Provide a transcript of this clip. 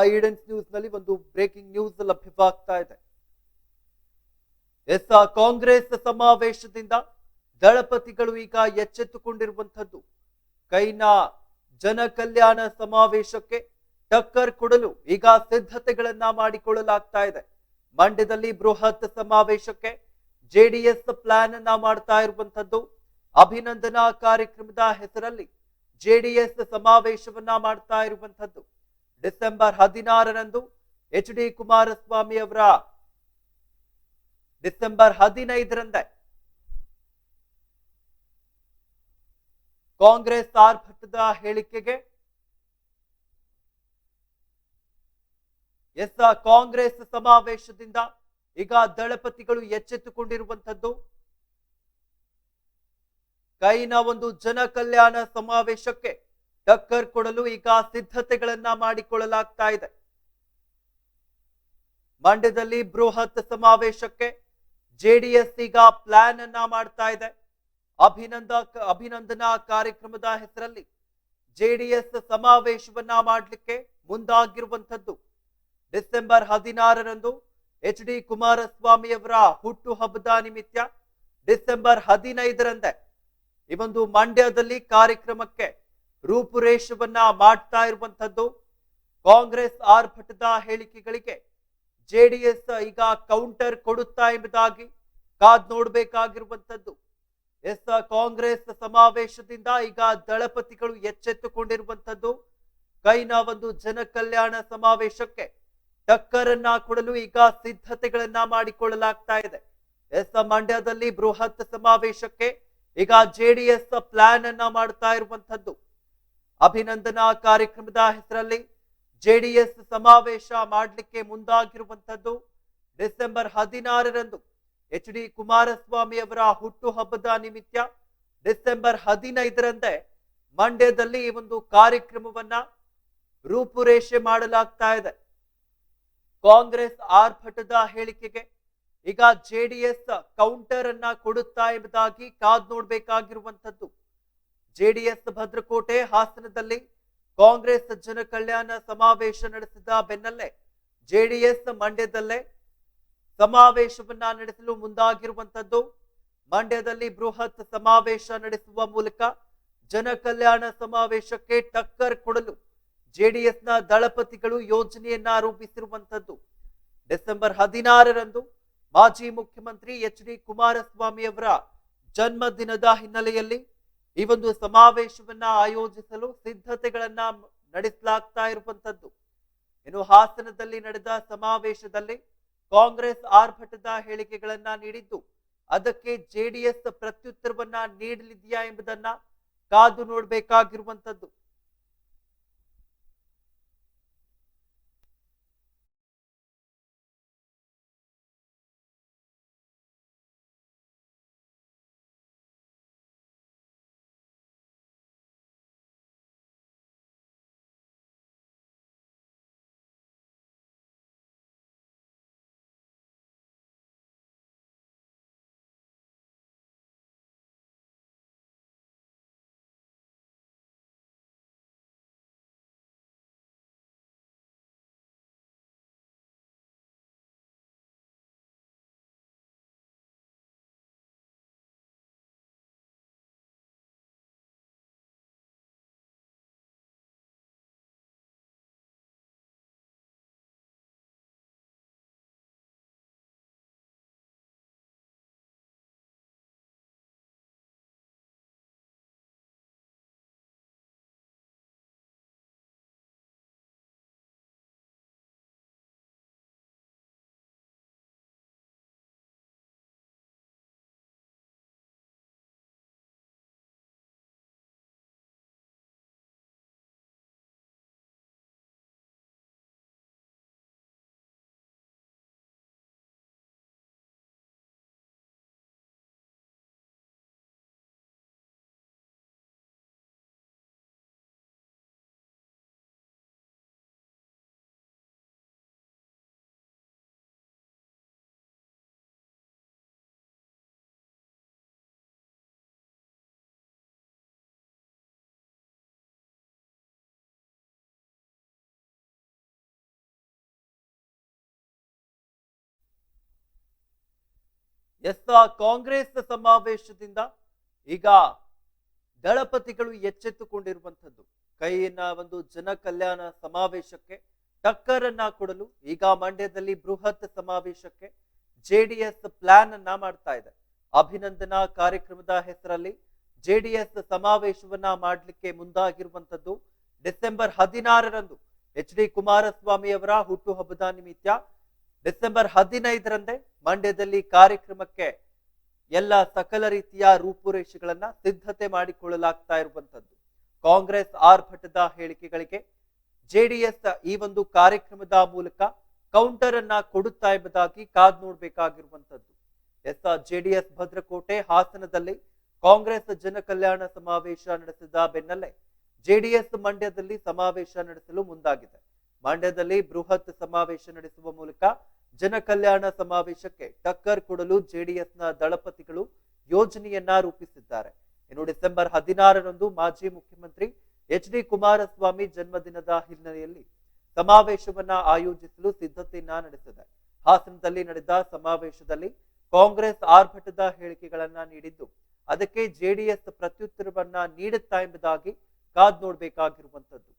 ಈಡೆನ್ಸ್ ನ್ಯೂಸ್ನಲ್ಲಿ ಒಂದು breaking news ಲಭ್ಯವಾಗ್ತಾ ಇದೆ. S Congress ಸಮಾವೇಶದಿಂದ ದಳಪತಿಗಳು ಈಗ ಎಚ್ಚೆತ್ತುಕೊಂಡಿರುವಂತದ್ದು ಕೈನ ಜನ ಕಲ್ಯಾಣ ಸಮಾವೇಶಕ್ಕೆ ಟಕ್ಕರ್ ಕೊಡಲು ಈಗ ಸಿದ್ಧತೆಗಳನ್ನ ಮಾಡಿಕೊಳ್ಳಲಾಗ್ತಾ ಇದೆ. ಮಂಡ್ಯದಲ್ಲಿ ಬೃಹತ್ ಸಮಾವೇಶಕ್ಕೆ ಜೆಡಿಎಸ್ ಪ್ಲಾನ್ ಅನ್ನ ಮಾಡ್ತಾ ಇರುವಂತದ್ದು ಅಭಿನಂದನಾ ಕಾರ್ಯಕ್ರಮದ ಹೆಸರಲ್ಲಿ ಜೆಡಿಎಸ್ ಸಮಾವೇಶವನ್ನ ಮಾಡ್ತಾ ಇರುವಂತದ್ದು ಡಿಸೆಂಬರ್ ಹದಿನಾರರಂದು ಎಚ್ ಡಿ ಕುಮಾರಸ್ವಾಮಿ ಅವರ ಡಿಸೆಂಬರ್ ಹದಿನೈದರಂದೇ ಕಾಂಗ್ರೆಸ್ ಆರ್ಭಟದ ಹೇಳಿಕೆಗೆ ಎಸ್ ಕಾಂಗ್ರೆಸ್ ಸಮಾವೇಶದಿಂದ ಈಗ ದಳಪತಿಗಳು ಎಚ್ಚೆತ್ತುಕೊಂಡಿರುವಂಥದ್ದು ಕೈನ ಒಂದು ಜನ ಕಲ್ಯಾಣ ಸಮಾವೇಶಕ್ಕೆ ಟಕ್ಕರ್ ಕೊಡಲು ಈಗ ಸಿದ್ಧತೆಗಳನ್ನ ಮಾಡಿಕೊಳ್ಳಲಾಗ್ತಾ ಇದೆ. ಮಂಡ್ಯದಲ್ಲಿ ಬೃಹತ್ ಸಮಾವೇಶಕ್ಕೆ ಜೆಡಿಎಸ್ ಈಗ ಪ್ಲಾನ್ ಅನ್ನ ಮಾಡ್ತಾ ಇದೆ. ಅಭಿನಂದ, ಅಭಿನಂದನಾ ಕಾರ್ಯಕ್ರಮದ ಹೆಸರಲ್ಲಿ ಜೆಡಿಎಸ್ ಸಮಾವೇಶವನ್ನ ಮಾಡಲಿಕ್ಕೆ ಮುಂದಾಗಿರುವಂತದ್ದು ಡಿಸೆಂಬರ್ ಹದಿನಾರರಂದು ಎಚ್ ಡಿ ಕುಮಾರಸ್ವಾಮಿ ಅವರ ಹುಟ್ಟು ಹಬ್ಬದ ನಿಮಿತ್ತ ಡಿಸೆಂಬರ್ ಹದಿನೈದರಂದೇ ಈ ಒಂದು ಮಂಡ್ಯದಲ್ಲಿ ಕಾರ್ಯಕ್ರಮಕ್ಕೆ ರೂಪುರೇಷವನ್ನ ಮಾಡ್ತಾ ಇರುವಂತದ್ದು ಕಾಂಗ್ರೆಸ್ ಆರ್ಭಟದ ಹೇಳಿಕೆಗಳಿಗೆ ಜೆಡಿಎಸ್ ಈಗ ಕೌಂಟರ್ ಕೊಡುತ್ತಾ ಎಂಬುದಾಗಿ ಕಾದ್ ನೋಡಬೇಕಾಗಿರುವಂತದ್ದು ಎಸ್, ಕಾಂಗ್ರೆಸ್ ಸಮಾವೇಶದಿಂದ ಈಗ ದಳಪತಿಗಳು ಎಚ್ಚೆತ್ತುಕೊಂಡಿರುವಂತದ್ದು ಕೈನ ಒಂದು ಜನ ಕಲ್ಯಾಣ ಸಮಾವೇಶಕ್ಕೆ ಟಕ್ಕರನ್ನ ಕೊಡಲು ಈಗ ಸಿದ್ಧತೆಗಳನ್ನ ಮಾಡಿಕೊಳ್ಳಲಾಗ್ತಾ ಇದೆ. ಎಸ್, ಮಂಡ್ಯದಲ್ಲಿ ಬೃಹತ್ ಸಮಾವೇಶಕ್ಕೆ ಈಗ ಜೆಡಿಎಸ್ ಪ್ಲಾನ್ ಅನ್ನ ಮಾಡ್ತಾ ಇರುವಂತದ್ದು ಅಭಿನಂದನಾ ಕಾರ್ಯಕ್ರಮದ ಹೆಸರಲ್ಲಿ ಜೆಡಿಎಸ್ ಸಮಾವೇಶ ಮಾಡಲಿಕ್ಕೆ ಮುಂದಾಗಿರುವಂತದ್ದು ಡಿಸೆಂಬರ್ ಹದಿನಾರರಂದು ಎಚ್ ಡಿ ಕುಮಾರಸ್ವಾಮಿ ಅವರ ಹುಟ್ಟುಹಬ್ಬದ ನಿಮಿತ್ತ ಡಿಸೆಂಬರ್ ಹದಿನೈದರಂದೇ ಮಂಡ್ಯದಲ್ಲಿ ಈ ಒಂದು ಕಾರ್ಯಕ್ರಮವನ್ನ ರೂಪುರೇಷೆ ಮಾಡಲಾಗ್ತಾ ಇದೆ. ಕಾಂಗ್ರೆಸ್ ಆರ್ಭಟದ ಹೇಳಿಕೆಗೆ ಈಗ ಜೆಡಿಎಸ್ ಕೌಂಟರ್ ಅನ್ನ ಕೊಡುತ್ತಾ ಎಂಬುದಾಗಿ ಕಾದ್ ನೋಡಬೇಕಾಗಿರುವಂತದ್ದು ಜೆಡಿಎಸ್ ಭದ್ರಕೋಟೆ ಹಾಸನದಲ್ಲಿ ಕಾಂಗ್ರೆಸ್ ಜನ ಕಲ್ಯಾಣ ಸಮಾವೇಶ ನಡೆಸಿದ ಬೆನ್ನಲ್ಲೇ ಜೆಡಿಎಸ್ ಮಂಡ್ಯದಲ್ಲೇ ಸಮಾವೇಶವನ್ನ ನಡೆಸಲು ಮುಂದಾಗಿರುವಂತದ್ದು. ಮಂಡ್ಯದಲ್ಲಿ ಬೃಹತ್ ಸಮಾವೇಶ ನಡೆಸುವ ಮೂಲಕ ಜನ ಕಲ್ಯಾಣ ಸಮಾವೇಶಕ್ಕೆ ಟಕ್ಕರ್ ಕೊಡಲು ಜೆಡಿಎಸ್ನ ದಳಪತಿಗಳು ಯೋಜನೆಯನ್ನ ರೂಪಿಸಿರುವಂತದ್ದು. ಡಿಸೆಂಬರ್ ಹದಿನಾರರಂದು ಮಾಜಿ ಮುಖ್ಯಮಂತ್ರಿ ಎಚ್ ಡಿ ಕುಮಾರಸ್ವಾಮಿ ಅವರ ಜನ್ಮದಿನದ ಹಿನ್ನೆಲೆಯಲ್ಲಿ ಈ ಒಂದು ಸಮಾವೇಶವನ್ನ ಆಯೋಜಿಸಲು ಸಿದ್ಧತೆಗಳನ್ನ ನಡೆಸಲಾಗ್ತಾ ಇರುವಂತದ್ದು. ಇನ್ನು ಹಾಸನದಲ್ಲಿ ನಡೆದ ಸಮಾವೇಶದಲ್ಲಿ ಕಾಂಗ್ರೆಸ್ ಆರ್ಭಟದ ಹೇಳಿಕೆಗಳನ್ನ ನೀಡಿದ್ದು, ಅದಕ್ಕೆ ಜೆಡಿಎಸ್ ಪ್ರತ್ಯುತ್ತರವನ್ನ ನೀಡಲಿದೆಯಾ ಎಂಬುದನ್ನ ಕಾದು ನೋಡಬೇಕಾಗಿರುವಂತದ್ದು. ಎಸ್ ಕಾಂಗ್ರೆಸ್ ಸಮಾವೇಶದಿಂದ ಈಗ ದಳಪತಿಗಳು ಎಚ್ಚೆತ್ತುಕೊಂಡಿರುವಂಥದ್ದು. ಕೈಯನ್ನ ಒಂದು ಜನ ಕಲ್ಯಾಣ ಸಮಾವೇಶಕ್ಕೆ ಟಕ್ಕರನ್ನ ಕೊಡಲು ಈಗ ಮಂಡ್ಯದಲ್ಲಿ ಬೃಹತ್ ಸಮಾವೇಶಕ್ಕೆ ಜೆಡಿಎಸ್ ಪ್ಲಾನ್ ಅನ್ನ ಮಾಡ್ತಾ ಇದೆ. ಅಭಿನಂದನಾ ಕಾರ್ಯಕ್ರಮದ ಹೆಸರಲ್ಲಿ ಜೆ ಡಿ ಎಸ್ ಸಮಾವೇಶವನ್ನ ಮಾಡಲಿಕ್ಕೆ ಮುಂದಾಗಿರುವಂತದ್ದು ಡಿಸೆಂಬರ್ ಹದಿನಾರರಂದು ಎಚ್ ಡಿ ಕುಮಾರಸ್ವಾಮಿ ಅವರ ಹುಟ್ಟುಹಬ್ಬದ ನಿಮಿತ್ತ ಡಿಸೆಂಬರ್ ಹದಿನೈದರಂದೇ ಮಂಡ್ಯದಲ್ಲಿ ಕಾರ್ಯಕ್ರಮಕ್ಕೆ ಎಲ್ಲ ಸಕಲ ರೀತಿಯ ರೂಪುರೇಷೆಗಳನ್ನ ಸಿದ್ಧತೆ ಮಾಡಿಕೊಳ್ಳಲಾಗ್ತಾ ಇರುವಂತದ್ದು ಕಾಂಗ್ರೆಸ್ ಆರ್ಭಟದ ಹೇಳಿಕೆಗಳಿಗೆ ಜೆಡಿಎಸ್ ಈ ಒಂದು ಕಾರ್ಯಕ್ರಮದ ಮೂಲಕ ಕೌಂಟರ್ ಅನ್ನ ಕೊಡುತ್ತಾ ಎಂಬುದಾಗಿ ಕಾದ್ ನೋಡ್ಬೇಕಾಗಿರುವಂತದ್ದು ಎಸ್ ಜೆಡಿಎಸ್ ಭದ್ರಕೋಟೆ ಹಾಸನದಲ್ಲಿ ಕಾಂಗ್ರೆಸ್ ಜನ ಕಲ್ಯಾಣ ಸಮಾವೇಶ ನಡೆಸಿದ ಬೆನ್ನಲ್ಲೇ ಜೆಡಿಎಸ್ ಮಂಡ್ಯದಲ್ಲಿ ಸಮಾವೇಶ ನಡೆಸಲು ಮುಂದಾಗಿದೆ. ಮಂಡ್ಯದಲ್ಲಿ ಬೃಹತ್ ಸಮಾವೇಶ ನಡೆಸುವ ಮೂಲಕ ಜನ ಕಲ್ಯಾಣ ಸಮಾವೇಶಕ್ಕೆ ಟಕ್ಕರ್ ಕೊಡಲು ಜೆಡಿಎಸ್ನ ದಳಪತಿಗಳು ಯೋಜನೆಯನ್ನ ರೂಪಿಸಿದ್ದಾರೆ. ಇನ್ನು ಡಿಸೆಂಬರ್ ಹದಿನಾರರಂದು ಮಾಜಿ ಮುಖ್ಯಮಂತ್ರಿ ಎಚ್ ಡಿ ಕುಮಾರಸ್ವಾಮಿ ಜನ್ಮದಿನದ ಹಿನ್ನೆಲೆಯಲ್ಲಿ ಸಮಾವೇಶವನ್ನ ಆಯೋಜಿಸಲು ಸಿದ್ಧತೆಯನ್ನ ನಡೆಸಿದೆ. ಹಾಸನದಲ್ಲಿ ನಡೆದ ಸಮಾವೇಶದಲ್ಲಿ ಕಾಂಗ್ರೆಸ್ ಆರ್ಭಟದ ಹೇಳಿಕೆಗಳನ್ನ ನೀಡಿದ್ದು, ಅದಕ್ಕೆ ಜೆಡಿಎಸ್ ಪ್ರತ್ಯುತ್ತರವನ್ನ ನೀಡುತ್ತಾ ಎಂಬುದಾಗಿ ಕಾದ್ ನೋಡ್ಬೇಕಾಗಿರುವಂತದ್ದು